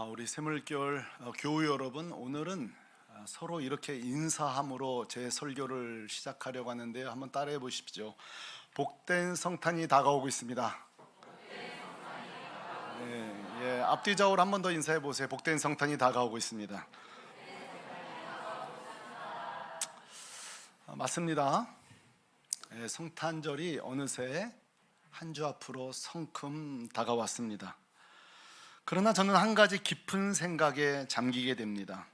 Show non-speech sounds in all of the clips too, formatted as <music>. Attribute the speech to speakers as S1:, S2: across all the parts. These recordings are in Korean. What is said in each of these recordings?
S1: 아, 우리 새물결 어, 교우 여러분 오늘은 아, 서로 이렇게 인사함으로 제 설교를 시작하려고 하는데요. 한번 따라해 보십시오. 복된 성탄이 다가오고 있습니다. 예, 예, 앞뒤 좌우로 한 번 더 인사해 보세요. 복된 성탄이 다가오고 있습니다. 아, 맞습니다. 예, 성탄절이 어느새 한 주 앞으로 성큼 다가왔습니다. 그러나 저는 한 가지 깊은 생각에 잠기게 됩니다.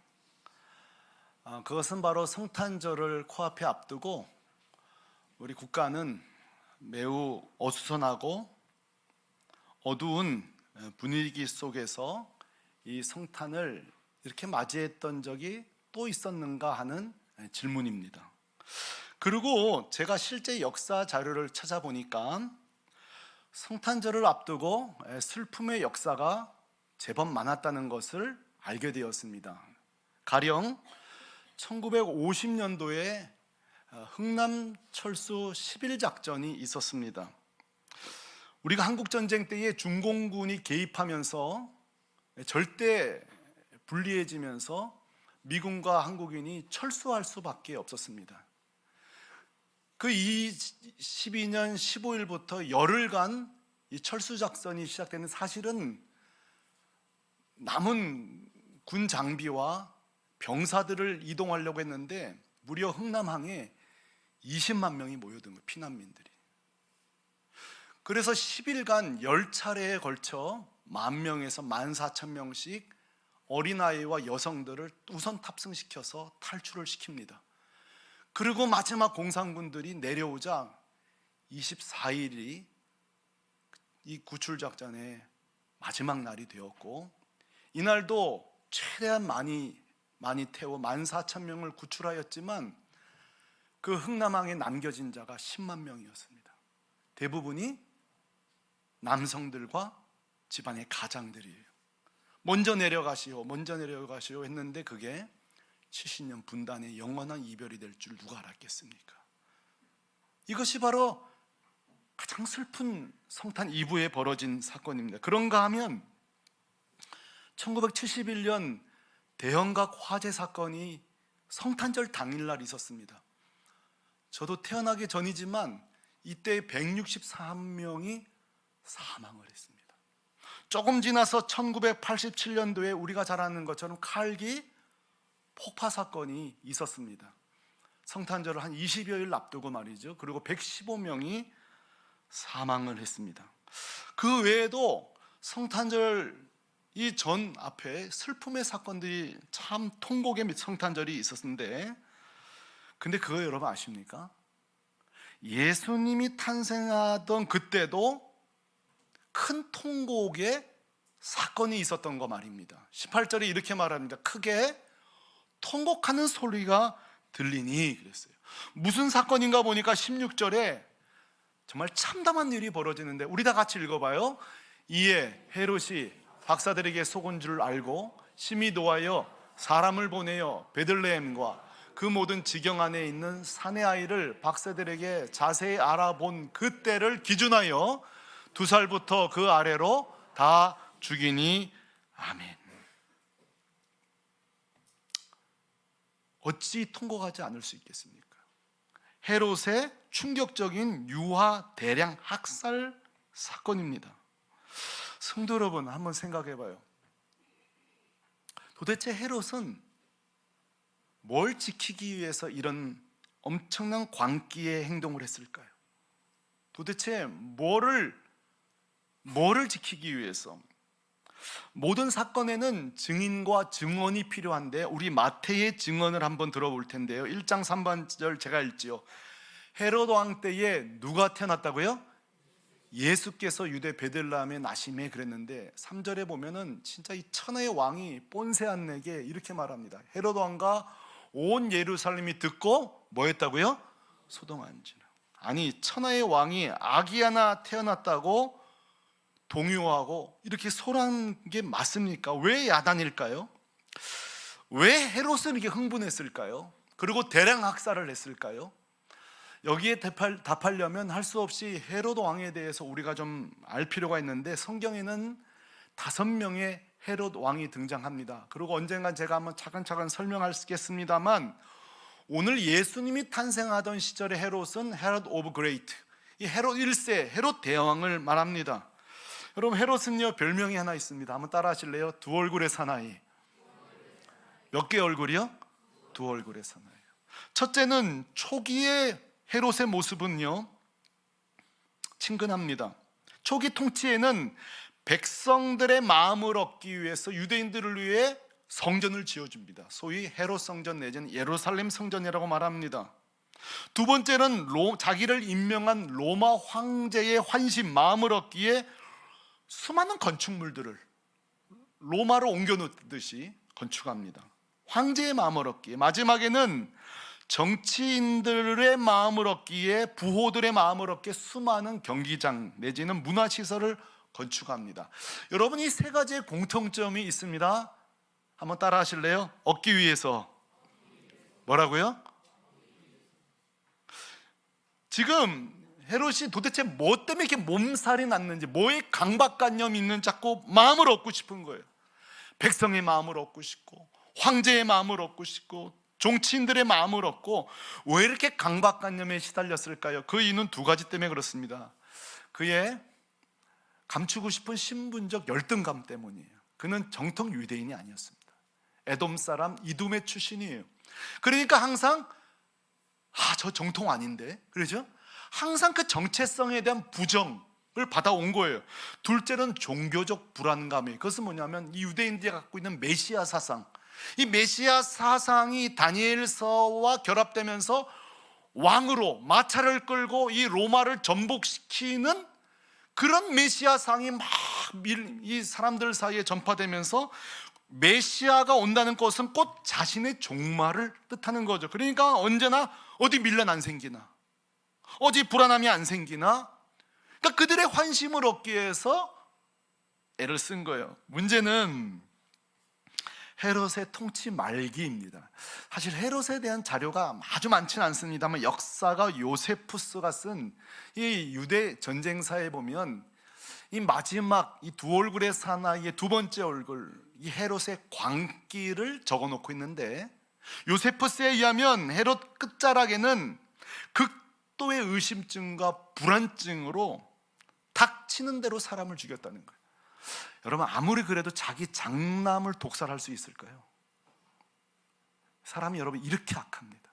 S1: 아, 그것은 바로 성탄절을 코앞에 앞두고 우리 국가는 매우 어수선하고 어두운 분위기 속에서 이 성탄을 이렇게 맞이했던 적이 또 있었는가 하는 질문입니다. 그리고 제가 실제 역사 자료를 찾아보니까 성탄절을 앞두고 슬픔의 역사가 제법 많았다는 것을 알게 되었습니다. 가령 1950년도에 어, 흥남 철수 10일 작전이 있었습니다. 우리가 한국 전쟁 때에 중공군이 개입하면서 절대 불리해지면서 미군과 한국인이 철수할 수밖에 없었습니다. 그 12년 15일부터 열흘간 이 철수 작전이 시작되는 사실은 남은 군 장비와 병사들을 이동하려고 했는데 무려 흥남항에 20만 명이 모여든 거예요. 피난민들이. 그래서 10일간 10차례에 걸쳐 만 명에서 만 4천 명씩 어린아이와 여성들을 우선 탑승시켜서 탈출을 시킵니다. 그리고 마지막 공산군들이 내려오자 24일이 이 구출 작전의 마지막 날이 되었고 이날도 최대한 많이 많이 태워 14,000명을 구출하였지만 그 흥남항에 남겨진 자가 10만 명이었습니다. 대부분이 남성들과 집안의 가장들이에요. 먼저 내려가시오, 먼저 내려가시오 했는데 그게 70년 분단의 영원한 이별이 될 줄 누가 알았겠습니까? 이것이 바로 가장 슬픈 성탄 이브에 벌어진 사건입니다. 그런가 하면 1971년 대형각 화재 사건이 성탄절 당일날 있었습니다. 저도 태어나기 전이지만 이때 163명이 사망을 했습니다. 조금 지나서 1987년도에 우리가 잘 아는 것처럼 칼기 폭파 사건이 있었습니다. 성탄절을 한 20여일 앞두고 말이죠. 그리고 115명이 사망을 했습니다. 그 외에도 성탄절 이 전 앞에 슬픔의 사건들이 참 통곡의 성탄절이 있었는데 근데 그거 여러분 아십니까? 예수님이 탄생하던 그때도 큰 통곡의 사건이 있었던 거 말입니다. 18절에 이렇게 말합니다. 크게 통곡하는 소리가 들리니 그랬어요. 무슨 사건인가 보니까 16절에 정말 참담한 일이 벌어지는데 우리 다 같이 읽어봐요. 이에 헤롯이 박사들에게 속은 줄 알고 심히 노하여 사람을 보내어 베들레헴과 그 모든 지경 안에 있는 사내 아이를 박사들에게 자세히 알아본 그때를 기준하여 두 살부터 그 아래로 다 죽이니 아멘. 어찌 통곡하지 않을 수 있겠습니까? 헤롯의 충격적인 유아 대량 학살 사건입니다. 성도 여러분 한번 생각해 봐요. 도대체 헤롯은 뭘 지키기 위해서 이런 엄청난 광기의 행동을 했을까요? 도대체 뭐를 뭐를 지키기 위해서 모든 사건에는 증인과 증언이 필요한데 우리 마태의 증언을 한번 들어볼 텐데요. 1장 3반절 제가 읽지요. 헤롯 왕 때에 누가 태어났다고요? 예수께서 유대 베들레헴에 나심에 그랬는데 3절에 보면은 진짜 이 천하의 왕이 본세한 내게 이렇게 말합니다. 헤롯 왕과 온 예루살렘이 듣고 뭐 했다고요? 소동한지라. 아니 천하의 왕이 아기 하나 태어났다고 동요하고 이렇게 소란 게 맞습니까? 왜 야단일까요? 왜 헤롯은 이렇게 흥분했을까요? 그리고 대량 학살을 했을까요? 여기에 답할, 려면 할 수 없이 헤롯 왕에 대해서 우리가 좀 알 필요가 있는데 성경에는 다섯 명의 헤롯 왕이 등장합니다. 그리고 언젠간 제가 한번 차근차근 설명하겠습니다만 오늘 예수님이 탄생하던 시절의 헤롯은 헤롯 오브 그레이트, 이 헤롯 1세, 헤롯 대왕을 말합니다. 여러분 헤롯은요 별명이 하나 있습니다. 한번 따라하실래요? 두 얼굴의 사나이. 몇 개 얼굴이요? 두 얼굴의 사나이. 첫째는 초기의 헤롯의 모습은요 친근합니다. 초기 통치에는 백성들의 마음을 얻기 위해서 유대인들을 위해 성전을 지어줍니다. 소위 헤롯 성전 내지는 예루살렘 성전이라고 말합니다. 두 번째는 로, 자기를 임명한 로마 황제의 환심 마음을 얻기에 수많은 건축물들을 로마로 옮겨놓듯이 건축합니다. 황제의 마음을 얻기에 마지막에는 정치인들의 마음을 얻기에 부호들의 마음을 얻기에 수많은 경기장 내지는 문화시설을 건축합니다. 여러분 이 세 가지의 공통점이 있습니다. 한번 따라 하실래요? 얻기 위해서 뭐라고요? 지금 헤롯이 도대체 뭐 때문에 이렇게 몸살이 났는지 뭐에 강박관념이 있는 자꾸 마음을 얻고 싶은 거예요. 백성의 마음을 얻고 싶고 황제의 마음을 얻고 싶고 종치인들의 마음을 얻고 왜 이렇게 강박관념에 시달렸을까요? 그 이유는 두 가지 때문에 그렇습니다. 그의 감추고 싶은 신분적 열등감 때문이에요. 그는 정통 유대인이 아니었습니다. 에돔 사람 이둠의 출신이에요. 그러니까 항상 아, 저 정통 아닌데. 그러죠? 항상 그 정체성에 대한 부정을 받아온 거예요. 둘째는 종교적 불안감이. 그것은 뭐냐면 이 유대인들이 갖고 있는 메시아 사상. 이 메시아 사상이 다니엘서와 결합되면서 왕으로 마차를 끌고 이 로마를 전복시키는 그런 메시아 상이 막 이 사람들 사이에 전파되면서 메시아가 온다는 것은 곧 자신의 종말을 뜻하는 거죠. 그러니까 언제나 어디 밀란 안 생기나, 어디 불안함이 안 생기나, 그러니까 그들의 환심을 얻기 위해서 애를 쓴 거예요. 문제는 헤롯의 통치 말기입니다. 사실 헤롯에 대한 자료가 아주 많지는 않습니다만 역사가 요세푸스가 쓴 이 유대 전쟁사에 보면 이 마지막 이 두 얼굴의 사나이의 두 번째 얼굴 이 헤롯의 광기를 적어놓고 있는데 요세푸스에 의하면 헤롯 끝자락에는 극도의 의심증과 불안증으로 닥치는 대로 사람을 죽였다는 거예요. 여러분 아무리 그래도 자기 장남을 독살할 수 있을까요? 사람이 여러분 이렇게 악합니다.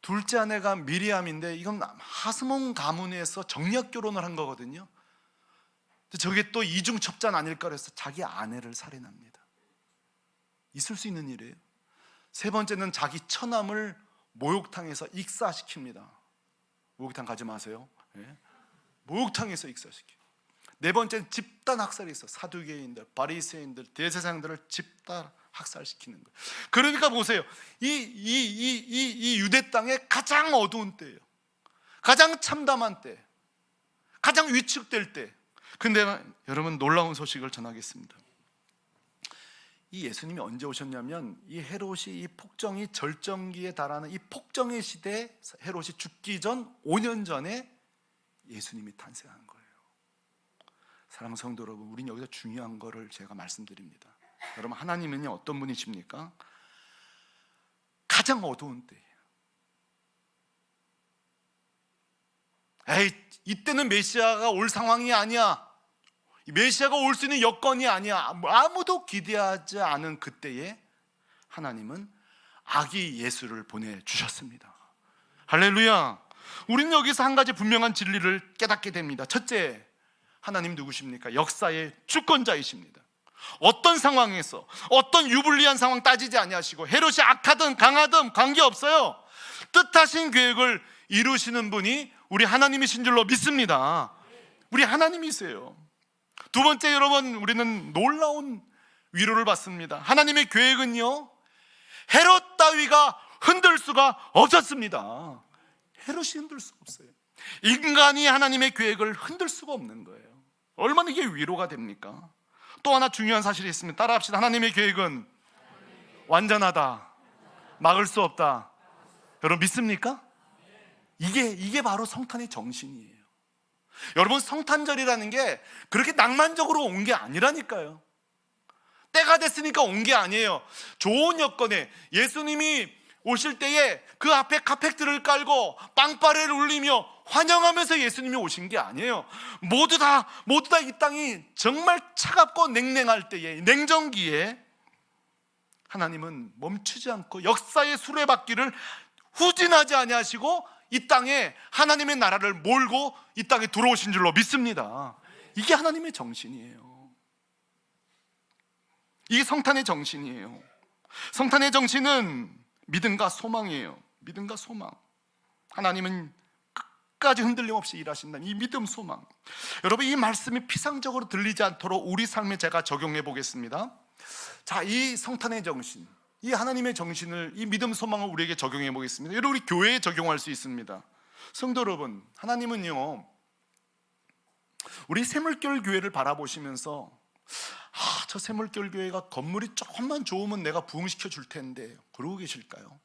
S1: 둘째 아내가 미리암인데 이건 하스몬 가문에서 정략 결혼을 한 거거든요. 저게 또 이중 첩자 아닐까 그래서 자기 아내를 살해합니다. 있을 수 있는 일이에요. 세 번째는 자기 처남을 목욕탕에서 익사시킵니다. 목욕탕 가지 마세요. 예. 목욕탕에서 익사시켜. 네 번째는 집단 학살이 있어. 사두개인들, 바리새인들, 대제사장들을 집단 학살시키는 거예요. 그러니까 보세요. 이 이 이 이 이 유대 땅의 가장 어두운 때예요. 가장 참담한 때. 가장 위축될 때. 근데 여러분 놀라운 소식을 전하겠습니다. 이 예수님이 언제 오셨냐면 이 헤롯이 이 폭정이 절정기에 달하는 이 폭정의 시대 헤롯이 죽기 전 5년 전에 예수님이 탄생한 거예요. 사랑하는 성도 여러분, 우리는 여기서 중요한 거를 제가 말씀드립니다. 여러분 하나님은요 어떤 분이십니까? 가장 어두운 때예요. 에이 이때는 메시아가 올 상황이 아니야. 메시아가 올 수 있는 여건이 아니야. 아무도 기대하지 않은 그때에 하나님은 아기 예수를 보내 주셨습니다. 할렐루야. 우리는 여기서 한 가지 분명한 진리를 깨닫게 됩니다. 첫째, 하나님 누구십니까? 역사의 주권자이십니다. 어떤 상황에서 어떤 유불리한 상황 따지지 아니하시고 헤롯이 악하든 강하든 관계없어요. 뜻하신 계획을 이루시는 분이 우리 하나님이신 줄로 믿습니다. 우리 하나님이세요. 두 번째 여러분 우리는 놀라운 위로를 받습니다. 하나님의 계획은요. 헤롯 따위가 흔들 수가 없었습니다. 헤롯이 흔들 수 없어요. 인간이 하나님의 계획을 흔들 수가 없는 거예요. 얼마나 이게 위로가 됩니까? 또 하나 중요한 사실이 있습니다. 따라합시다. 하나님의 계획은 완전하다. 막을 수 없다. 여러분 믿습니까? 이게 이게 바로 성탄의 정신이에요. 여러분 성탄절이라는 게 그렇게 낭만적으로 온 게 아니라니까요. 때가 됐으니까 온 게 아니에요. 좋은 여건에 예수님이 오실 때에 그 앞에 카펙트를 깔고 빵빠레를 울리며 환영하면서 예수님이 오신 게 아니에요. 모두 다 모두 다 이 땅이 정말 차갑고 냉랭할 때에 냉정기에 하나님은 멈추지 않고 역사의 수레바퀴를 후진하지 아니하시고 이 땅에 하나님의 나라를 몰고 이 땅에 들어오신 줄로 믿습니다. 이게 하나님의 정신이에요. 이게 성탄의 정신이에요. 성탄의 정신은 믿음과 소망이에요. 믿음과 소망. 하나님은 끝까지 흔들림 없이 일하신다는 이 믿음 소망. 여러분 이 말씀이 피상적으로 들리지 않도록 우리 삶에 제가 적용해 보겠습니다. 자, 이 성탄의 정신, 이 하나님의 정신을 이 믿음 소망을 우리에게 적용해 보겠습니다. 여러분 우리 교회에 적용할 수 있습니다. 성도 여러분, 하나님은요. 우리 새물결 교회를 바라보시면서 아, 저 새물결 교회가 건물이 조금만 좋으면 내가 부흥시켜 줄 텐데 그러고 계실까요?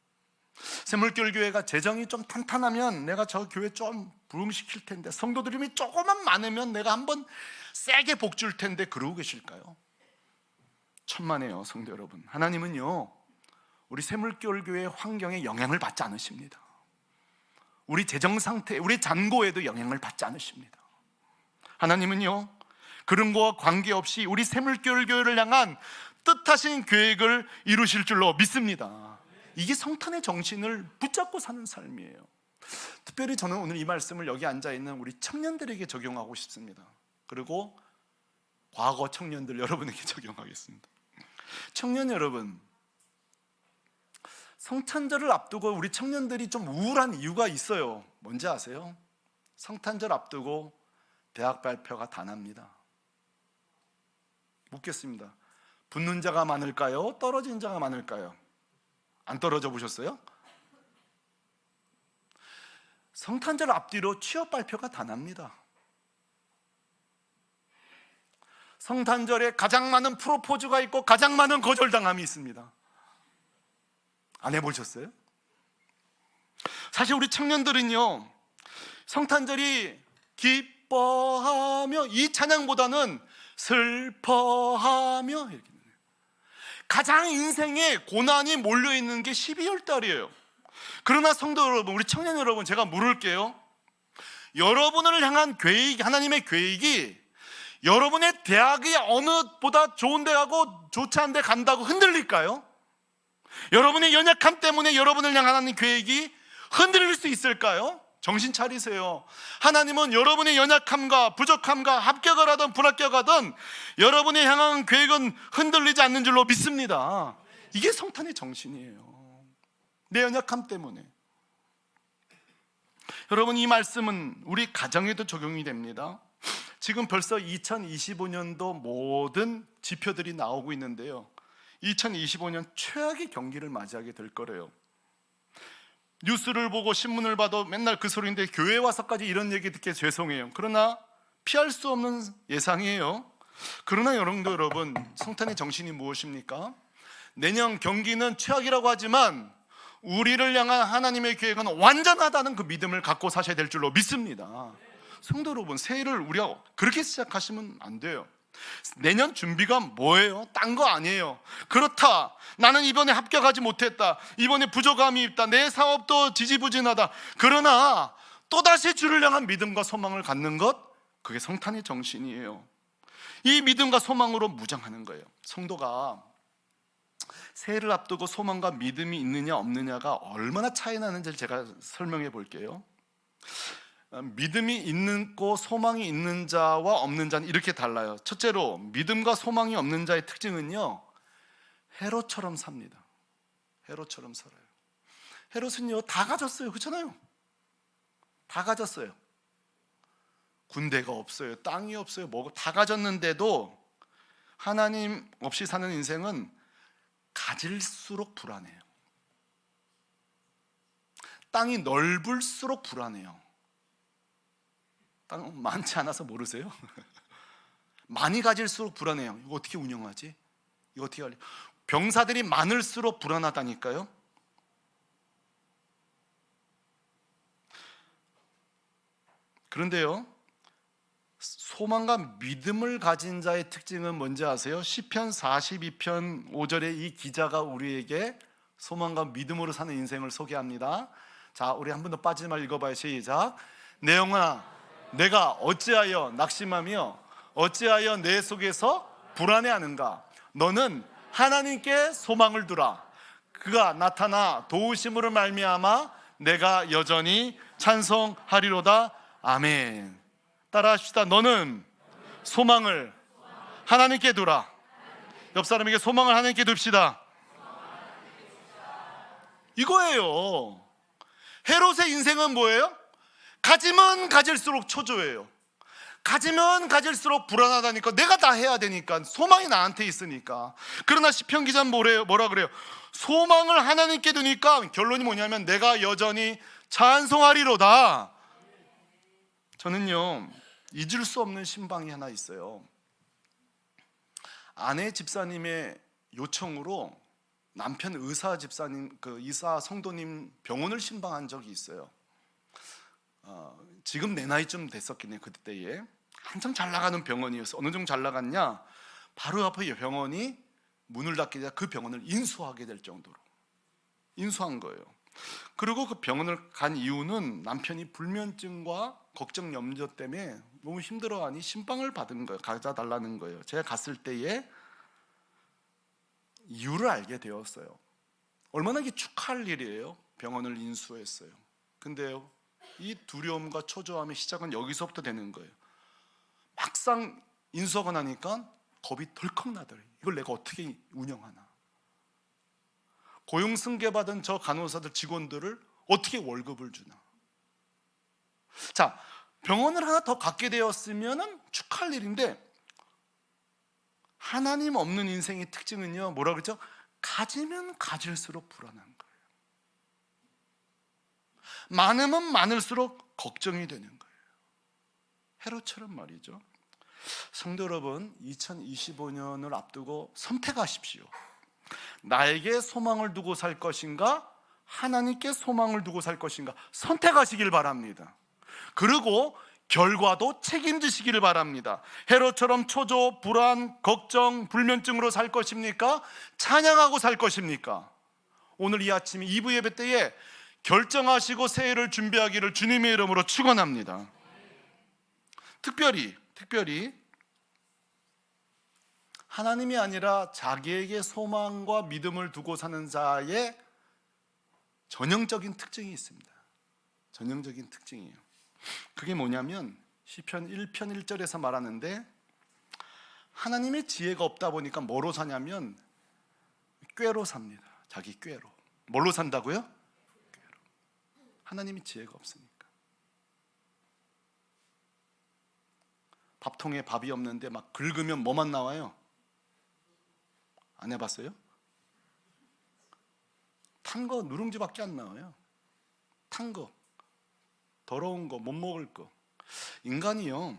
S1: 새물결 교회가 재정이 좀 탄탄하면 내가 저 교회 좀 부흥시킬 텐데 성도들이 조금만 많으면 내가 한번 세게 복 줄 텐데 그러고 계실까요? 천만에요, 성도 여러분. 하나님은요, 우리 새물결 교회 환경에 영향을 받지 않으십니다. 우리 재정 상태, 우리 잔고에도 영향을 받지 않으십니다. 하나님은요, 그런 거와 관계없이 우리 새물결 교회를 향한 뜻하신 계획을 이루실 줄로 믿습니다. 이게 성탄의 정신을 붙잡고 사는 삶이에요. 특별히 저는 오늘 이 말씀을 여기 앉아 있는 우리 청년들에게 적용하고 싶습니다. 그리고 과거 청년들 여러분에게 <laughs> 적용하겠습니다. 청년 여러분, 성탄절을 앞두고 우리 청년들이 좀 우울한 이유가 있어요. 뭔지 아세요? 성탄절 앞두고 대학 발표가 다 납니다. 묻겠습니다. 붙는 자가 많을까요? 떨어진 자가 많을까요? 안 떨어져 보셨어요? 성탄절 앞뒤로 취업 발표가 다 납니다. 성탄절에 가장 많은 프로포즈가 있고 가장 많은 거절당함이 있습니다. 안 해보셨어요? 사실 우리 청년들은요, 성탄절이 기뻐하며 이 찬양보다는 슬퍼하며. 가장 인생에 고난이 몰려 있는 게 12월 달이에요. 그러나 성도 여러분, 우리 청년 여러분, 제가 물을게요. 여러분을 향한 계획, 하나님의 계획이 여러분의 대학이 어느 보다 좋은 데 가고 좋지 않은 데 간다고 흔들릴까요? 여러분의 연약함 때문에 여러분을 향한 계획이 흔들릴 수 있을까요? 정신 차리세요. 하나님은 여러분의 연약함과 부족함과 합격을 하든 불합격하든 여러분의 향한 계획은 흔들리지 않는 줄로 믿습니다. 이게 성탄의 정신이에요. 내 연약함 때문에. 여러분 이 말씀은 우리 가정에도 적용이 됩니다. 지금 벌써 2025년도 모든 지표들이 나오고 있는데요. 2025년 최악의 경기를 맞이하게 될 거래요. 뉴스를 보고 신문을 봐도 맨날 그 소리인데 교회 와서까지 이런 얘기 듣게 죄송해요. 그러나 피할 수 없는 예상이에요. 그러나 여러분도 여러분 성탄의 정신이 무엇입니까? 내년 경기는 최악이라고 하지만 우리를 향한 하나님의 계획은 완전하다는 그 믿음을 갖고 사셔야 될 줄로 믿습니다. 성도 여러분, 새해를 우리가 그렇게 시작하시면 안 돼요. 내년 준비가 뭐예요? 딴 거 아니에요. 그렇다. 나는 이번에 합격하지 못했다. 이번에 부족함이 있다. 내 사업도 지지부진하다. 그러나 또다시 주를 향한 믿음과 소망을 갖는 것, 그게 성탄의 정신이에요. 이 믿음과 소망으로 무장하는 거예요. 성도가 새해를 앞두고 소망과 믿음이 있느냐 없느냐가 얼마나 차이 나는지 제가 설명해 볼게요. 믿음이 있는 고 소망이 있는 자와 없는 자는 이렇게 달라요. 첫째로 믿음과 소망이 없는 자의 특징은요. 헤롯처럼 삽니다. 헤롯처럼 살아요. 헤롯은요 다 가졌어요. 그렇잖아요. 다 가졌어요. 군대가 없어요. 땅이 없어요. 뭐다 가졌는데도 하나님 없이 사는 인생은 가질수록 불안해요. 땅이 넓을수록 불안해요. 땅 많지 않아서 모르세요? <laughs> 많이 가질수록 불안해요. 이거 어떻게 운영하지? 이거 어떻게 하려? 병사들이 많을수록 불안하다니까요. 그런데요, 소망과 믿음을 가진 자의 특징은 뭔지 아세요? 시편 42편 5절에 이 기자가 우리에게 소망과 믿음으로 사는 인생을 소개합니다. 자, 우리 한 번 더 빠지지 말고 읽어봐요. 시작. 내 영혼아, 내가 어찌하여 낙심하며 어찌하여 내 속에서 불안해하는가? 너는 하나님께 소망을 두라. 그가 나타나 도우심으로 말미암아 내가 여전히 찬송하리로다. 아멘. 따라합시다. 너는 소망을 하나님께 두라. 옆 사람에게 소망을 하나님께 둡시다. 이거예요. 헤롯의 인생은 뭐예요? 가지면 가질수록 초조해요. 가지면 가질수록 불안하다니까 내가 다 해야 되니까 소망이 나한테 있으니까 그러나 시편 기자는 뭐래요? 뭐라 그래요? 소망을 하나님께 두니까 결론이 뭐냐면 내가 여전히 찬송하리로다 저는요 잊을 수 없는 신방이 하나 있어요 아내 집사님의 요청으로 남편 의사 집사님 그 의사 성도님 병원을 신방한 적이 있어요 어, 지금 내 나이쯤 됐었겠네요 그때에. 한참 잘 나가는 병원이었어 어느 정도 잘 나갔냐? 바로 앞에 병원이 문을 닫게 되자 그 병원을 인수하게 될 정도로 인수한 거예요. 그리고 그 병원을 간 이유는 남편이 불면증과 걱정 염려 때문에 너무 힘들어하니 신방을 받은 거예요. 가져 달라는 거예요. 제가 갔을 때에 이유를 알게 되었어요. 얼마나 축하할 일이에요? 병원을 인수했어요. 근데요 이 두려움과 초조함의 시작은 여기서부터 되는 거예요. 막상 인수하고 나니까 겁이 덜컥 나더래요. 이걸 내가 어떻게 운영하나? 고용 승계 받은 저 간호사들 직원들을 어떻게 월급을 주나? 자, 병원을 하나 더 갖게 되었으면 축하할 일인데 하나님 없는 인생의 특징은요. 뭐라 그랬죠? 가지면 가질수록 불안한 거예요. 많으면 많을수록 걱정이 되는 거예요. 헤로처럼 말이죠. 성도 여러분, 2025년을 앞두고 선택하십시오. 나에게 소망을 두고 살 것인가? 하나님께 소망을 두고 살 것인가? 선택하시길 바랍니다. 그리고 결과도 책임지시기를 바랍니다. 헤로처럼 초조, 불안, 걱정, 불면증으로 살 것입니까? 찬양하고 살 것입니까? 오늘 이 아침 2부 예배 때에 결정하시고 새해를 준비하기를 주님의 이름으로 축원합니다. 특별히 특별히 하나님이 아니라 자기에게 소망과 믿음을 두고 사는 자의 전형적인 특징이 있습니다. 전형적인 특징이에요. 그게 뭐냐면 시편 1편 1절에서 말하는데 하나님의 지혜가 없다 보니까 뭐로 사냐면 꾀로 삽니다. 자기 꾀로. 뭘로 산다고요? 하나님이 지혜가 없으니까. 밥통에 밥이 없는데 막 긁으면 뭐만 나와요? 안 해봤어요? 탄 거 누룽지밖에 안 나와요. 탄 거, 더러운 거, 못 먹을 거. 인간이요.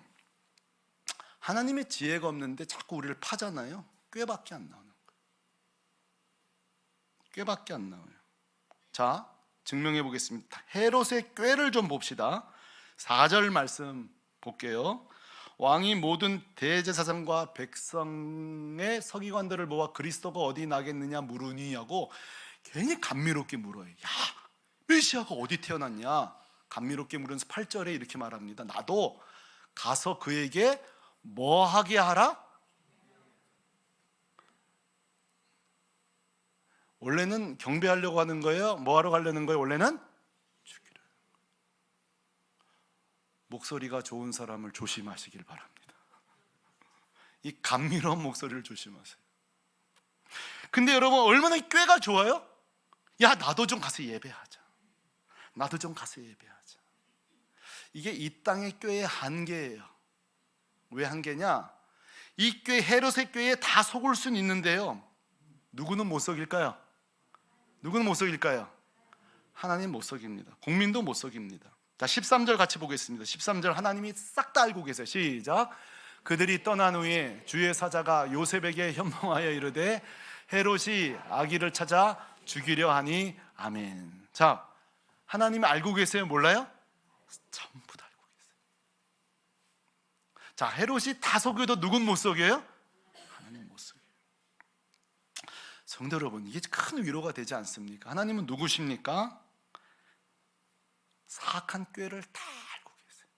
S1: 하나님의 지혜가 없는데 자꾸 우리를 파잖아요. 꾀밖에 안 나오는 거예요. 꾀밖에 안 나와요. 자, 증명해 보겠습니다. 헤롯의 꾀를 좀 봅시다. 4절 말씀 볼게요. 왕이 모든 대제사장과 백성의 서기관들을 모아 그리스도가 어디 나겠느냐 물으니 하고 괜히 감미롭게 물어요. 야, 메시아가 어디 태어났냐? 감미롭게 물으면서 8절에 이렇게 말합니다. 나도 가서 그에게 뭐 하게 하라? 원래는 경배하려고 하는 거예요? 뭐 하러 가려는 거예요? 원래는 죽이려. 목소리가 좋은 사람을 조심하시길 바랍니다. 이 감미로운 목소리를 조심하세요. 근데 여러분 얼마나 꾀가 좋아요? 야 나도 좀 가서 예배하자. 나도 좀 가서 예배하자. 이게 이 땅의 꾀의 한계예요. 왜 한계냐? 이 꾀, 헤롯의 꾀에 다 속을 수는 있는데요. 누구는 못 속일까요? 누구는 못 속일까요? 하나님 못 속입니다. 국민도 못 속입니다. 자, 13절 같이 보겠습니다. 13절 하나님이 싹 다 알고 계세요. 시작. 그들이 떠난 후에 주의 사자가 요셉에게 현몽하여 이르되 헤롯이 아기를 찾아 죽이려 하니 아멘. 자, 하나님이 알고 계세요? 몰라요? 전부 다 알고 계세요. 자, 헤롯이 다 속여도 누군 못 속여요? 하나님 못 속여요. 성도 여러분, 이게 큰 위로가 되지 않습니까? 하나님은 누구십니까? 사악한 꾀를 다 알고 계세요.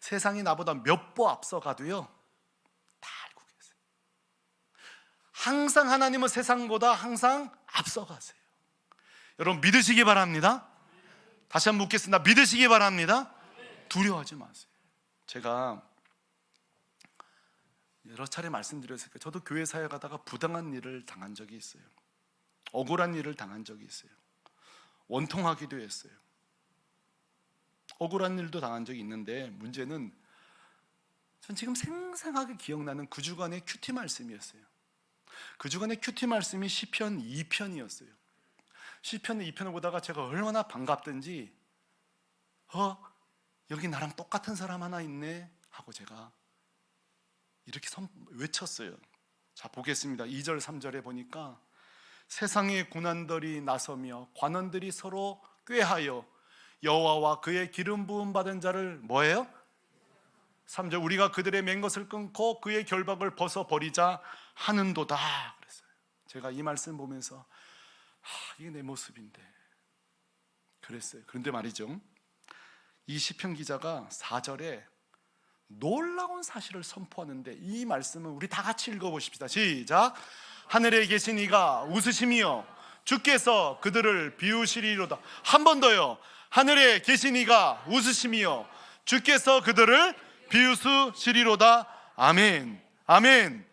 S1: 세상이 나보다 몇 보 앞서가도요, 다 알고 계세요. 항상 하나님은 세상보다 항상 앞서가세요. 여러분 믿으시기 바랍니다. 다시 한번 묻겠습니다. 믿으시기 바랍니다. 두려워하지 마세요. 제가 여러 차례 말씀드렸을 거예요. 저도 교회 사역하다가 부당한 일을 당한 적이 있어요. 억울한 일을 당한 적이 있어요. 원통하기도 했어요. 억울한 일도 당한 적이 있는데 문제는 전 지금 생생하게 기억나는 그 주간의 큐티 말씀이었어요. 그 주간의 큐티 말씀이 시편 2편이었어요. 시편 2편을 보다가 제가 얼마나 반갑든지 어 여기 나랑 똑같은 사람 하나 있네 하고 제가 이렇게 선, 외쳤어요. 자 보겠습니다. 2절 3절에 보니까 세상의 고난들이 나서며 관원들이 서로 꾀하여 여호와와 그의 기름 부음 받은 자를 뭐예요? 3절 우리가 그들의 맹 것을 끊고 그의 결박을 벗어 버리자 하는도다 그랬어요. 제가 이 말씀 보면서 하, 이게 내 모습인데 그랬어요. 그런데 말이죠. 이 시편 기자가 4절에 놀라운 사실을 선포하는데 이 말씀은 우리 다 같이 읽어 보십시다. 시작. 하늘에 계신 이가 웃으심이요 주께서 그들을 비우시리로다. 한 번 더요. 하늘에 계신 이가 웃으심이요 주께서 그들을 비우시리로다. 아멘. 아멘.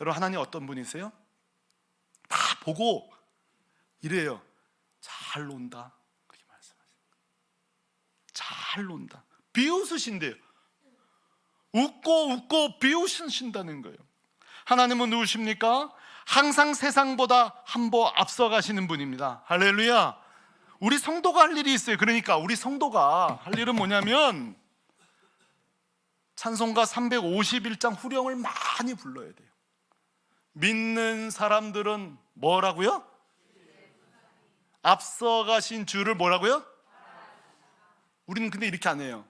S1: 여러분 하나님 어떤 분이세요? 다 보고 이래요. 잘 논다. 그렇게 말씀하세요. 잘 논다. 비웃으신대요. 웃고 웃고 비웃으신다는 거예요. 하나님은 누구십니까? 항상 세상보다 한 보 앞서가시는 분입니다. 할렐루야. 우리 성도가 할 일이 있어요. 그러니까 우리 성도가 할 일은 뭐냐면 찬송가 351장 후령을 많이 불러야 돼요. 믿는 사람들은 뭐라고요? 앞서가신 주를 뭐라고요? 우리는 근데 이렇게 안 해요.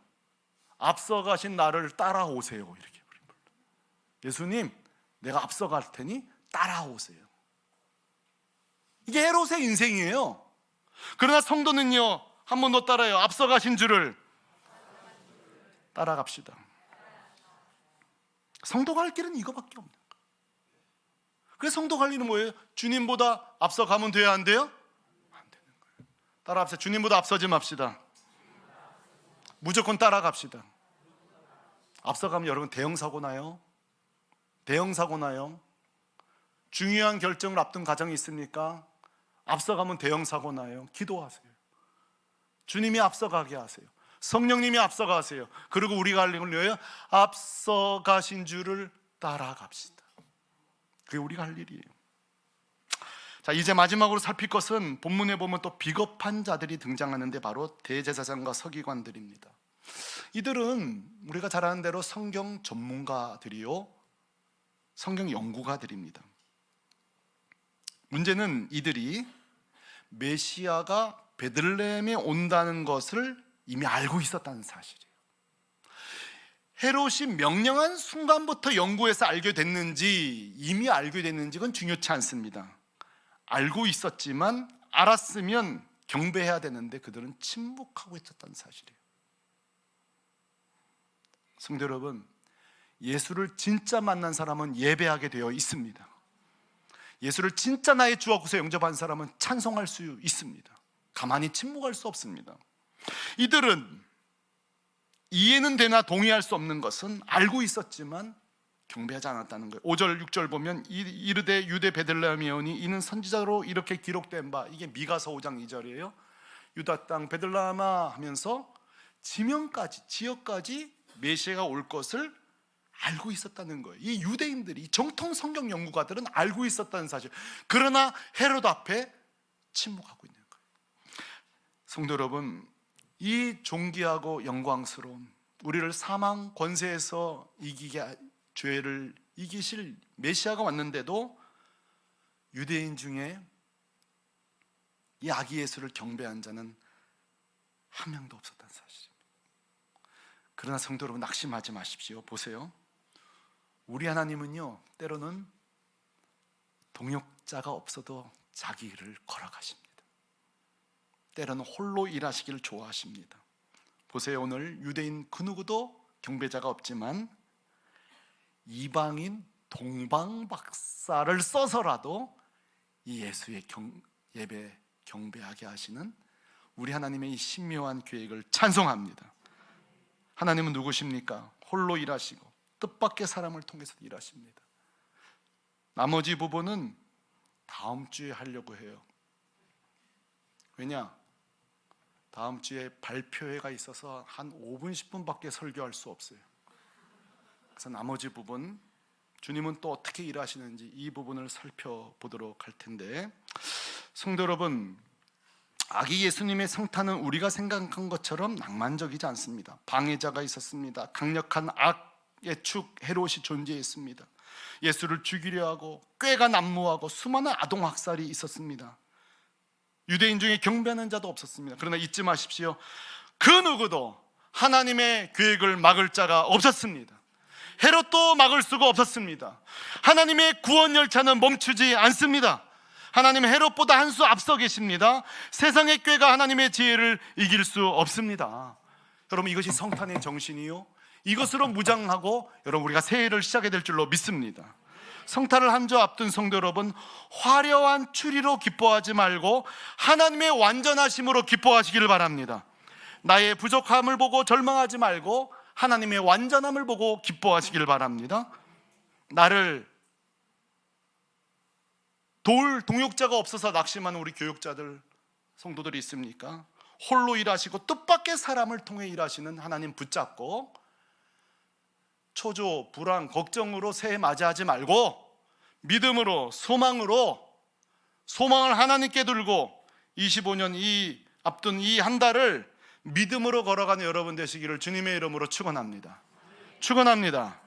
S1: 앞서가신 나를 따라오세요. 이렇게 예수님, 내가 앞서갈 테니 따라오세요. 이게 헤롯의 인생이에요. 그러나 성도는요, 한 번 더 따라요. 앞서가신 주를 따라갑시다. 성도가 할 길은 이거밖에 없는 거예요. 그래서 성도가 할 일은 뭐예요? 주님보다 앞서가면 돼요, 안 돼요? 안 되는 거예요. 따라 합시다. 주님보다 앞서지 맙시다. 무조건 따라갑시다. 앞서가면 여러분 대형 사고 나요. 대형 사고 나요. 중요한 결정을 앞둔 가정이 있습니까? 앞서가면 대형 사고 나요. 기도하세요. 주님이 앞서가게 하세요. 성령님이 앞서가세요. 그리고 우리가 할 일은 뭐예요? 앞서가신 줄을 따라갑시다. 그게 우리가 할 일이에요. 자, 이제 마지막으로 살필 것은 본문에 보면 또 비겁한 자들이 등장하는데 바로 대제사장과 서기관들입니다. 이들은 우리가 잘 아는 대로 성경 전문가들이요. 성경 연구가들입니다. 문제는 이들이 메시아가 베들레헴에 온다는 것을 이미 알고 있었다는 사실이에요. 헤롯이 명령한 순간부터 연구해서 알게 됐는지 이미 알게 됐는지 건 중요치 않습니다. 알고 있었지만 알았으면 경배해야 되는데 그들은 침묵하고 있었다는 사실이에요. 성도 여러분, 예수를 진짜 만난 사람은 예배하게 되어 있습니다. 예수를 진짜 나의 주 하고서 영접한 사람은 찬송할 수 있습니다. 가만히 침묵할 수 없습니다. 이들은 이해는 되나 동의할 수 없는 것은 알고 있었지만 경배하지 않았다는 거예요. 5절 6절 보면 이르되 유대 베들레헴이오니 이는 선지자로 이렇게 기록된 바 이게 미가서 5장 2절이에요. 유다 땅 베들레헴아 하면서 지명까지 지역까지 메시아가 올 것을 알고 있었다는 거예요. 이 유대인들이 정통 성경 연구가들은 알고 있었다는 사실. 그러나 헤롯 앞에 침묵하고 있는 거예요. 성도 여러분, 이 존귀하고 영광스러운 우리를 사망 권세에서 이기게 죄를 이기실 메시아가 왔는데도 유대인 중에 이 아기 예수를 경배한 자는 한 명도 없었다는 사실입니다. 그러나 성도 여러분 낙심하지 마십시오. 보세요. 우리 하나님은요 때로는 동역자가 없어도 자기 일을 걸어가십니다. 때로는 홀로 일하시기를 좋아하십니다. 보세요 오늘 유대인 그 누구도 경배자가 없지만 이방인 동방 박사를 써서라도 이 예수의 경, 예배 경배하게 하시는 우리 하나님의 이 신묘한 계획을 찬송합니다. 하나님은 누구십니까? 홀로 일하시고 뜻밖의 사람을 통해서 일하십니다. 나머지 부분은 다음 주에 하려고 해요. 왜냐? 다음 주에 발표회가 있어서 한 5분 10분밖에 설교할 수 없어요. 그래서 나머지 부분 주님은 또 어떻게 일하시는지 이 부분을 살펴보도록 할 텐데 성도 여러분 아기 예수님의 성탄은 우리가 생각한 것처럼 낭만적이지 않습니다. 방해자가 있었습니다. 강력한 악의 축 헤롯이 존재했습니다. 예수를 죽이려 하고 꾀가 난무하고 수많은 아동 학살이 있었습니다. 유대인 중에 경배하는 자도 없었습니다. 그러나 잊지 마십시오. 그 누구도 하나님의 계획을 막을 자가 없었습니다. 헤롯도 막을 수가 없었습니다. 하나님의 구원 열차는 멈추지 않습니다. 하나님은 헤롯보다 한 수 앞서 계십니다. 세상의 꾀가 하나님의 지혜를 이길 수 없습니다. 여러분 이것이 성탄의 정신이요. 이것으로 무장하고 여러분 우리가 새해를 시작해야 될 줄로 믿습니다. 성탄을 한 주 앞둔 성도 여러분 화려한 추리로 기뻐하지 말고 하나님의 완전하심으로 기뻐하시기를 바랍니다. 나의 부족함을 보고 절망하지 말고 하나님의 완전함을 보고 기뻐하시기를 바랍니다. 나를 도울 동역자가 없어서 낙심하는 우리 교육자들 성도들이 있습니까? 홀로 일하시고 뜻밖의 사람을 통해 일하시는 하나님 붙잡고 초조, 불안, 걱정으로 새해 맞이하지 말고 믿음으로 소망으로 소망을 하나님께 들고 25년 이 앞둔 이 한 달을 믿음으로 걸어가는 여러분 되시기를 주님의 이름으로 축원합니다. 축원합니다.